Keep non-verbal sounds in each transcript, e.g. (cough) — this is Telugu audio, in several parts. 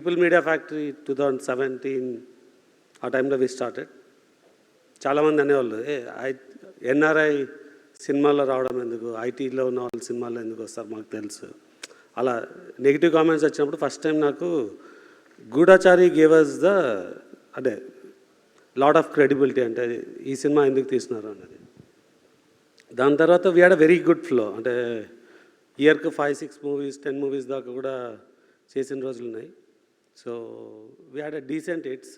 People media factory two thousand seventeen ఆ టైంలో వి స్టార్టెడ్ చాలామంది అనేవాళ్ళు ఏ ఐ ఎన్ఆర్ఐ సినిమాల్లో రావడం ఎందుకు? ఐటీలో ఉన్న వాళ్ళు సినిమాల్లో ఎందుకు వస్తారు మాకు తెలుసు. అలా నెగిటివ్ కామెంట్స్ వచ్చినప్పుడు ఫస్ట్ టైం నాకు గూఢాచారి గేవ్ అస్ ద అంటే లాట్ ఆఫ్ క్రెడిబిలిటీ అంటే ఈ సినిమా ఎందుకు తీసినారు అన్నది. దాని తర్వాత we had a very good flow అంటే ఇయర్కి five six movies ten movies దాకా కూడా చేసిన రోజులు ఉన్నాయి so we had a decent hits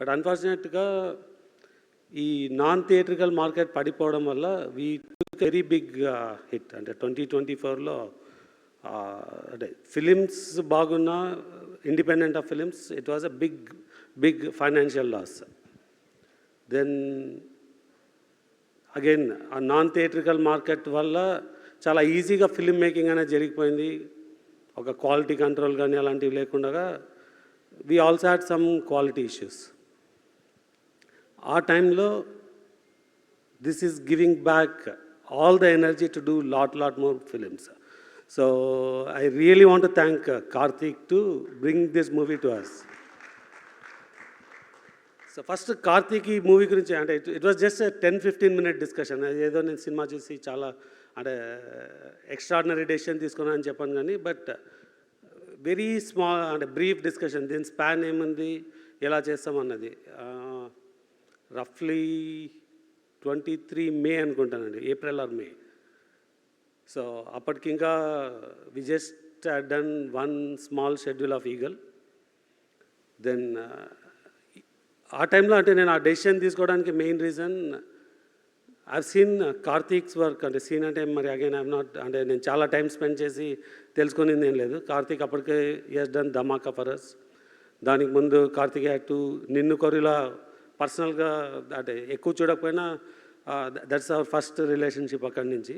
but అన్ఫార్చునేట్గా ఈ నాన్ థియేట్రికల్ మార్కెట్ పడిపోవడం వల్ల వీ వెరీ బిగ్ హిట్ అంటే ట్వంటీ ట్వంటీ ఫోర్లో అంటే ఫిలిమ్స్ బాగున్న independent of films it was a big big financial loss then again ఆ నాన్ థియేట్రికల్ మార్కెట్ వల్ల చాలా ఈజీగా ఫిలిం మేకింగ్ అనేది జరిగిపోయింది. ఒక క్వాలిటీ కంట్రోల్ కానీ అలాంటివి లేకుండా we also had some quality issues ఆ టైంలో this is giving back all the energy to do lot lot more films so I really want thank Karthik to bring this movie to us so first Karthik ఈ మూవీ గురించి అంటే it was just ten fifteen minute discussion ఏదో నేను సినిమా చూసి చాలా అంటే ఎక్స్ట్రాడినరీ డెసిషన్ తీసుకున్నాను అని చెప్పాను కానీ బట్ వెరీ స్మాల్ అంటే బ్రీఫ్ డిస్కషన్ దీని స్పాన్ ఏముంది ఎలా చేస్తామన్నది రఫ్లీ ట్వంటీ త్రీ మే అనుకుంటానండి ఏప్రిల్ ఆర్ మే. సో అప్పటికి ఇంకా we just done one small schedule of Eagle then ఆ టైంలో అంటే నేను ఆ డెసిషన్ తీసుకోవడానికి main reason I seen Karthik's work అంటే సీన్ అంటే మరి అగైన్ ఐఎమ్ నాట్ అంటే నేను చాలా టైం స్పెండ్ చేసి తెలుసుకునేది ఏం లేదు. కార్తీక్ అప్పటికే ఎస్ డన్ ధమాకా ఫరస్ దానికి ముందు కార్తీక్ యాక్టు నిన్ను కొరిలా పర్సనల్గా అంటే ఎక్కువ చూడకపోయినా దట్స్ అవర్ ఫస్ట్ రిలేషన్షిప్ అక్కడి నుంచి.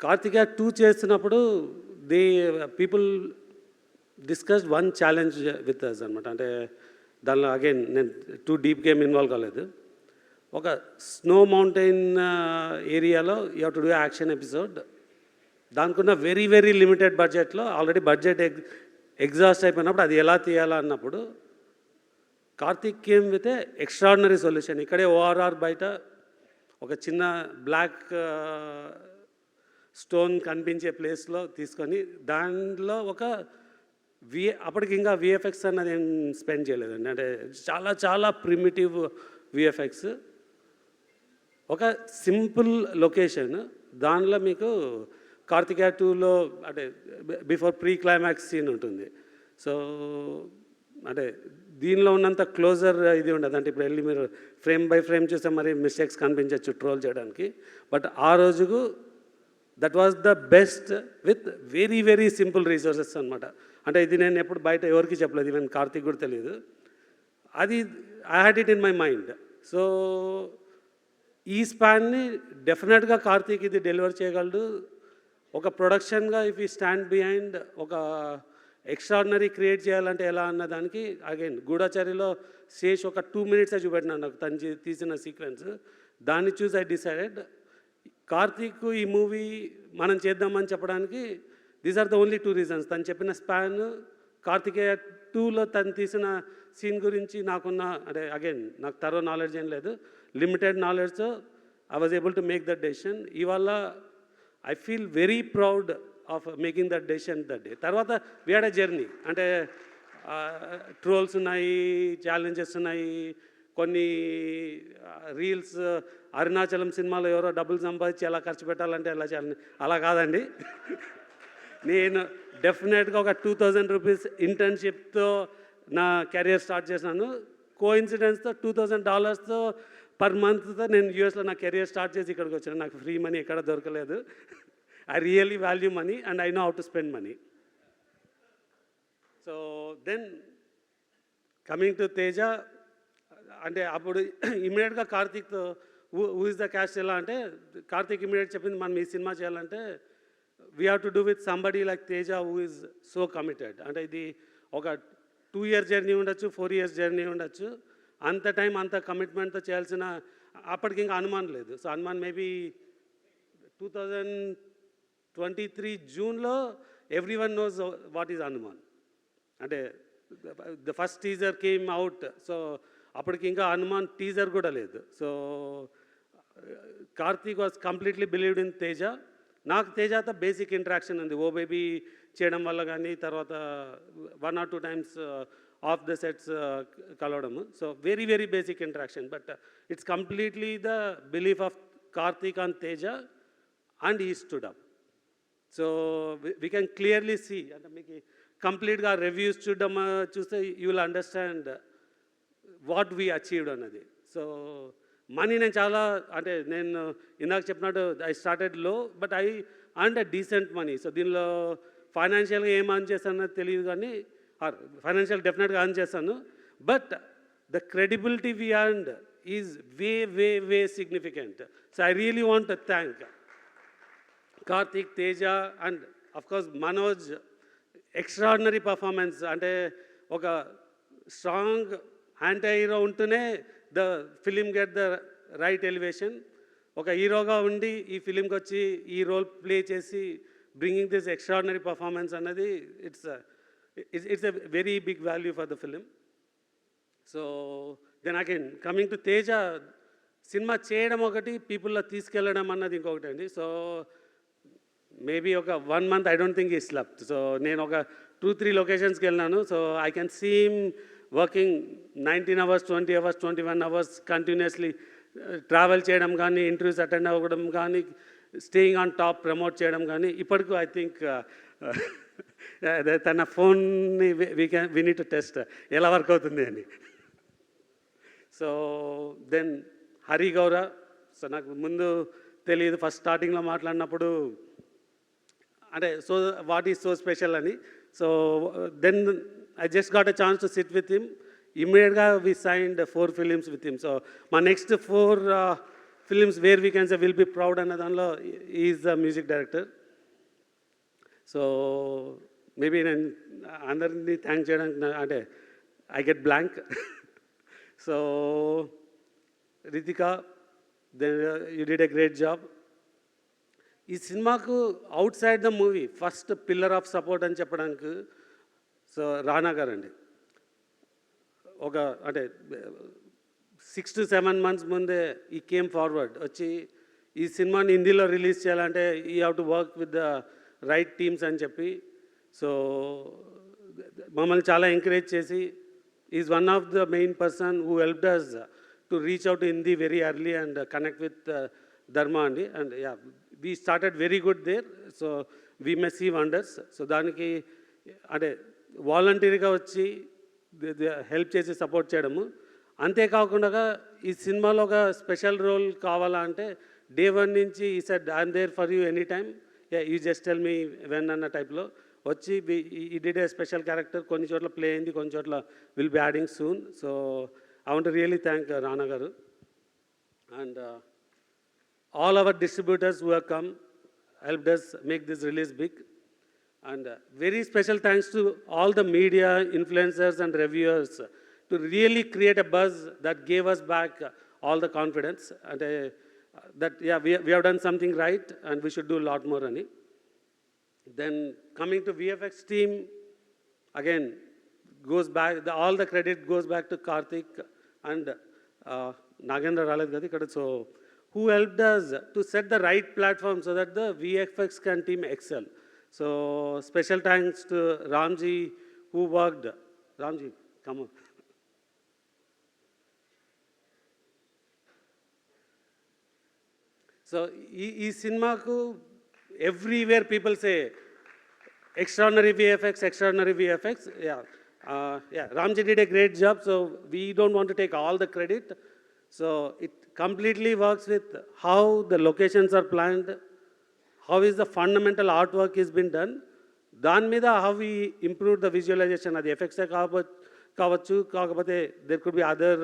కార్తిక టూ చేస్తున్నప్పుడు the people discussed one challenge with us అనమాట అంటే దానిలో అగైన్ నేను టూ డీప్ గేమ్ ఇన్వాల్వ్ కాలేదు. ఒక స్నో మౌంటైన్ ఏరియాలో you have to do action episode దానికున్న వెరీ వెరీ లిమిటెడ్ బడ్జెట్లో ఆల్రెడీ బడ్జెట్ ఎగ్ ఎగ్జాస్ట్ అయిపోయినప్పుడు అది ఎలా తీయాలా అన్నప్పుడు Karthik came with a extraordinary solution ఇక్కడే ఓఆర్ఆర్ బయట ఒక చిన్న బ్లాక్ స్టోన్ కనిపించే ప్లేస్లో తీసుకొని దాంట్లో ఒక వి అప్పటికి ఇంకా విఎఫ్ఎక్స్ అన్నది ఏం స్పెండ్ చేయలేదండి. అంటే చాలా చాలా ప్రిమిటివ్ విఎఫ్ఎక్స్ ఒక సింపుల్ లొకేషన్. దానిలో మీకు కార్తికేయ టూలో అంటే బిఫోర్ ప్రీ క్లైమాక్స్ సీన్ ఉంటుంది. సో అంటే దీనిలో ఉన్నంత క్లోజర్ ఇది ఉండదు. అంటే ఇప్పుడు వెళ్ళి మీరు ఫ్రేమ్ బై ఫ్రేమ్ చూస్తే మరి మిస్టేక్స్ కనిపించవచ్చు ట్రోల్ చేయడానికి. బట్ ఆ రోజుకు that was the best with very very simple resources అనమాట అంటే ఇది నేను ఎప్పుడు బయట ఎవరికి చెప్పలేదు. ఈవెన్ కార్తీక్ కూడా తెలియదు. అది I had it in my mind. So ఈ స్పాన్ని డెఫినెట్గా కార్తీక్ ఇది డెలివర్ చేయగలడు. ఒక ప్రొడక్షన్గా ఇఫ్ ఈ స్టాండ్ బిహైండ్ ఒక ఎక్స్ట్రాడినరీ క్రియేట్ చేయాలంటే ఎలా అన్న దానికి అగైన్ గూఢాచారిలో శేష్ ఒక టూ మినిట్సే చూపెట్టినాను నాకు తను తీసిన సీక్వెన్స్. దాన్ని చూసి ఐ డిసైడెడ్ కార్తీక్ ఈ మూవీ మనం చేద్దామని చెప్పడానికి these are the only two reasons. తను చెప్పిన స్పాన్ కార్తికేయ టూలో తను తీసిన సీన్ గురించి నాకున్న అంటే అగైన్ నాకు తరో నాలెడ్జ్ ఏం లేదు. Limited నాలెడ్జ్తో I was able to make that decision ఇవాళ I feel very proud of making that decision that day తర్వాత వేడ జర్నీ అంటే ట్రోల్స్ ఉన్నాయి ఛాలెంజెస్ ఉన్నాయి కొన్ని రీల్స్ అరుణాచలం సినిమాలో ఎవరో డబ్బులు సంపాదించి ఎలా ఖర్చు పెట్టాలంటే ఎలా చేయాలని. అలా కాదండి. నేను డెఫినెట్గా ఒక టూ థౌజండ్ రూపీస్ ఇంటర్న్షిప్తో నా కెరియర్ స్టార్ట్ చేసినాను కో ఇన్సిడెన్స్తో టూ థౌజండ్ డాలర్స్తో పర్ మంత్తో నేను యూఎస్లో నా కెరియర్ స్టార్ట్ చేసి ఇక్కడికి వచ్చాను నాకు ఫ్రీ మనీ ఎక్కడ దొరకలేదు. I really value money and I know how to spend money so then coming to Teja అంటే అప్పుడు ఇమీడియట్గా కార్తీక్తో హూ ఇస్ ద క్యాస్ట్ ఎలా అంటే కార్తీక్ ఇమీడియట్ చెప్పింది మనం ఈ సినిమా చేయాలంటే we have to do with somebody like Teja who is so committed అంటే ఇది ఒక టూ ఇయర్ జర్నీ ఉండొచ్చు ఫోర్ ఇయర్స్ జర్నీ ఉండొచ్చు. అంత టైం అంత కమిట్మెంట్తో చేయాల్సిన అప్పటికి ఇంకా అనుమానం లేదు. So Hanuman maybe two thousand twenty three జూన్లో everyone knows what is Hanuman. అంటే the first teaser came out. So అప్పటికి ఇంకా హనుమాన్ టీజర్ కూడా లేదు. So Karthik was completely believed in Teja. నాకు తేజతో బేసిక్ ఇంటరాక్షన్ ఉంది. ఓ బేబీ చేయడం వల్ల కానీ తర్వాత one or two times of the sets కలవడము. So very very basic interaction but it's completely the belief of Karthik and Teja and he stood up so we can clearly see అంటే మీకు కంప్లీట్గా రివ్యూస్ చూడడం చూస్తే you will understand what we achieved అన్నది. సో మనీ నేను చాలా అంటే నేను ఇందాక చెప్పినట్టు I స్టార్టెడ్లో but I and decent money so దీనిలో ఫైనాన్షియల్గా ఏం అని చేస్తానో తెలియదు కానీ ఫైనాన్షియల్ డెఫినెట్గా ఆన్ చేస్తాను. But the credibility we and is way way way significant so I really want thank Karthik Teja and of course Manoj extraordinary performance అంటే ఒక స్ట్రాంగ్ యాంటీ హీరో ఉంటూనే the film get the right elevation ఒక హీరోగా ఉండి ఈ ఫిలింకి వచ్చి ఈ రోల్ ప్లే చేసి బ్రింగింగ్ దిస్ ఎక్స్ట్రాడినరీ పర్ఫార్మెన్స్ అన్నది it's it's, it's a very big value for the film. So then again coming to Teja cinema చేయడం ఒకటి పీపుల్లో తీసుకెళ్ళడం అన్నది ఇంకొకటి అండి. సో మేబీ ఒక one month I don't think we slept so నేను ఒక టూ త్రీ లొకేషన్స్కి వెళ్ళాను. So I can seem working nineteen hours twenty hours twenty one hours continuously travel చేయడం కానీ ఇంటర్వ్యూస్ అటెండ్ అవ్వడం కానీ స్టేయింగ్ ఆన్ టాప్ ప్రమోట్ చేయడం కానీ. ఇప్పటికీ ఐ థింక్ (laughs) తన ఫోన్ని we can we need test ఎలా వర్క్ అవుతుంది అని సో దెన్ హరి గౌర సో నాకు ముందు తెలియదు ఫస్ట్ స్టార్టింగ్లో మాట్లాడినప్పుడు అంటే so what is so special అని so then I just got a chance to sit with him ఇమ్మీడియట్గా we signed four films with him so మా next four films where we can say will be proud అన్న దానిలో is the music director so maybe నేను అందరినీ థ్యాంక్ చేయడానికి అంటే I get blank so Ritika then you did a great job ఈ సినిమాకు outside the movie first pillar of support అని చెప్పడానికి సో రానా గారండి. ఒక అంటే సిక్స్ టు సెవెన్ మంత్స్ ముందే ఈ కేమ్ ఫార్వర్డ్ వచ్చి ఈ సినిమాని హిందీలో రిలీజ్ చేయాలంటే we have to work with the right teams అని చెప్పి. సో మమ్మల్ని చాలా ఎంకరేజ్ చేసి is one of the main person who helped us to reach out Hindi very early and connect with Dharma అండి and yeah we started very good there so we mess see wonders so దానికి అంటే వాలంటీర్గా వచ్చి హెల్ప్ చేసి సపోర్ట్ చేయడము. అంతేకాకుండా ఈ సినిమాలో ఒక స్పెషల్ రోల్ కావాలా అంటే డే వన్ నుంచి ఈ set I'm there for you any time you just tell me when అన్న టైప్లో వచ్చి ఈ డిడ్ ఏ స్పెషల్ క్యారెక్టర్ కొన్ని చోట్ల ప్లే అయింది కొన్ని చోట్ల will be adding soon so I want really thank Rana garu. And all our distributors who come help does make this release big and very special thanks to all the media influencers and reviewers to really create a buzz that gave us back all the confidence అంటే that, yeah, we, we have done something right, and we should do a lot more, Ani. Then coming to VFX team, again, goes back, the, all the credit goes back to Karthik and uh, Nagendra Ralad So, who helped us to set the right platform so that the VFX can team excel. So, special thanks to Ramji who worked. Ramji, come on. So ఈ ఈ సినిమాకు everywhere people say extraordinary VFX, extraordinary VFX. Yeah, uh, yeah. Ramji did a great job, so we don't want to take all the credit. So it completely works with how the locations are planned, how is the fundamental artwork is been done. దాని మీద how we improve the visualisation అది ఎఫెక్ట్సే కావచ్చు కావచ్చు కాకపోతే there could be other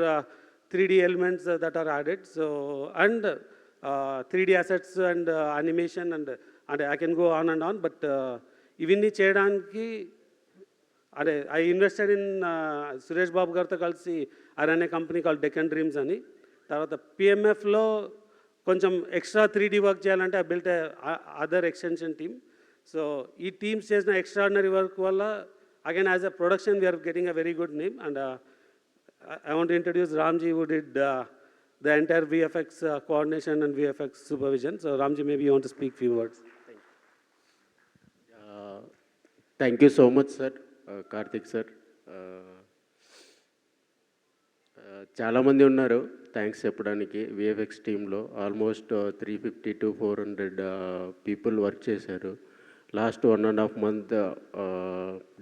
three D elements that are added so and three D assets and animation and అంటే I can go on and on but ఇవన్నీ చేయడానికి అదే I invested in Suresh Babu గారితో కలిసి ఆయన అనే కంపెనీ కాల్ డెక్కన్ డ్రీమ్స్ అని. తర్వాత పిఎంఎఫ్లో కొంచెం ఎక్స్ట్రా త్రీ డీ వర్క్ చేయాలంటే I built other extension team so ఈ టీమ్స్ చేసిన ఎక్స్ట్రాడినరీ వర్క్ వల్ల again as a production we're getting a very good name and I want introduce Ramji would ఇడ్ the entire VFX uh, coordination and VFX supervision. So Ramji, maybe you want to speak few words. Thank you so much sir Karthik sir చాలామంది ఉన్నారు. థ్యాంక్స్ చెప్పడానికి. విఎఫ్ఎక్స్ టీంలో almost three fifty to four hundred people work చేశారు. Last one and half month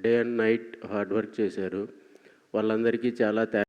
day and night hard work చేశారు. వాళ్ళందరికీ చాలా థ్యాంక్స్